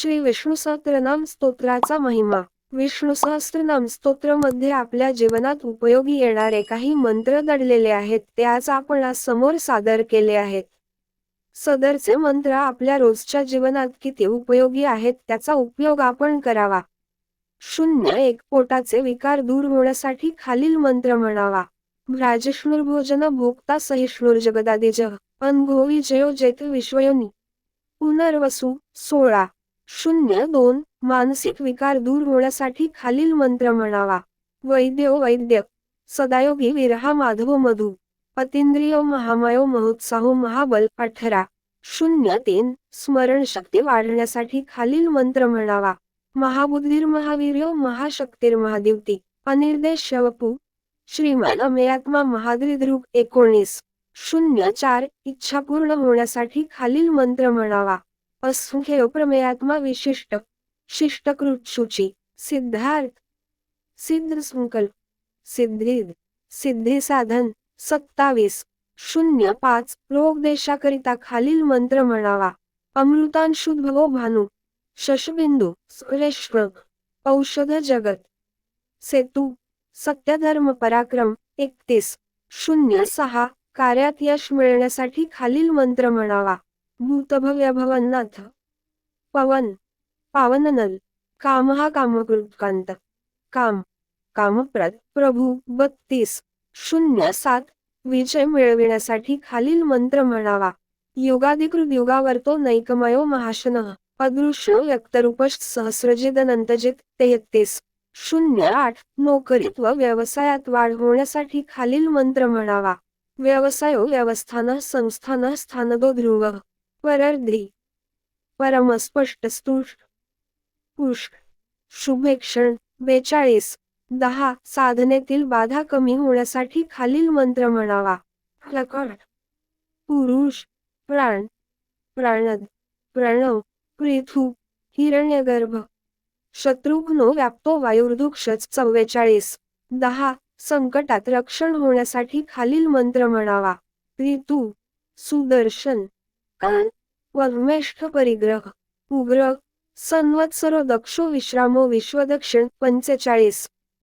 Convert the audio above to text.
श्री विष्णू सहस्त्रनाम स्तोत्राचा महिमा. विष्णू सहस्त्रनाम स्तोत्रमध्ये आपल्या जीवनात उपयोगी येणारे काही मंत्र दडलेले आहेत ते आज आपण आज समोर सादर केले आहेत. सदरचे मंत्र आपल्या रोजच्या जीवनात किती उपयोगी आहेत त्याचा उपयोग आपण करावा. शून्य एक पोटाचे विकार दूर होण्यासाठी खालील मंत्र म्हणावा. भ्राजिष्णुर भोजन भोगता सहिष्णुर जगदादिज अनघो जयो जेत विश्वयोनी. पुनर्वसू सोळा. शून्य दोन मानसिक विकार दूर होण्यासाठी खालील मंत्र म्हणावा. वैद्यो वैद्य. सदायोगी विरहा माधव मधु. अतिंद्रिय महामयो महोत्साहो महाबल अठरा. शून्य तीन स्मरणशक्ती वाढण्यासाठी खालील मंत्र म्हणावा. महाबुद्धीर महावीर्यो महाशक्तीर महादेवती. अनिर्देश शवपू श्रीमान अमेयात्मा महाद्रिद्रुक एकोणीस. शून्य चार इच्छा पूर्ण होण्यासाठी खालील मंत्र म्हणावा. असंख्य प्रमेयात्मा विशिष्ट. शिष्टकृत सूची. सिद्धार्थ. सिद्ध संकल्प सिद्धिद सिद्धी साधन सत्तावीस. शून्य पाच. रोग देशाकरिता खालील मंत्र म्हणावा. अमृतांशुद्भवो भानू शशबिंदू. सुरेश्वर. औषध जगत. सेतू. सत्यधर्म पराक्रम. एकतीस. शून्य सहा. कार्यात यश मिळण्यासाठी खालील मंत्र म्हणावा. भूतभव्य भवन्नाथ पवन पावननल। काम हा कामकृत्कांत। काम कामप्रद। प्रभू बत्तीस। शून्य सात। विजय मिळविण्यासाठी खालील मंत्र म्हणावा. योगाधिकृत युगावर्तो नैकमयो महाशन। अदृश्य व्यक्तरूप सहस्रजित तेहत्तीस। शून्य आठ। नोकरीत व व्यवसायात वाढ होण्यासाठी खालील मंत्र म्हणावा. व्यवसायो व्यवस्थान संस्थान स्थानदो ध्रुव। परर्धी परमस्पष्ट स्तुष्ट पुष्क शुभेक्षण बेचाळीस दहा साधनेतील बाधा कमी होण्यासाठी खालील मंत्र म्हणावा. प्रकट पुरुष प्राण प्राणद प्रणव पृथू हिरण्यगर्भ शत्रुघ्नो व्याप्तो वायुर्दुक्षच चव्वेचाळीस दहा संकटात रक्षण होण्यासाठी खालील मंत्र म्हणावा. ऋतू सुदर्शन कान वर्मेष्ठ परिग्रह उग्र संवत्सर दक्षो विश्रामो विश्वदक्षिण पंचेचाळीस.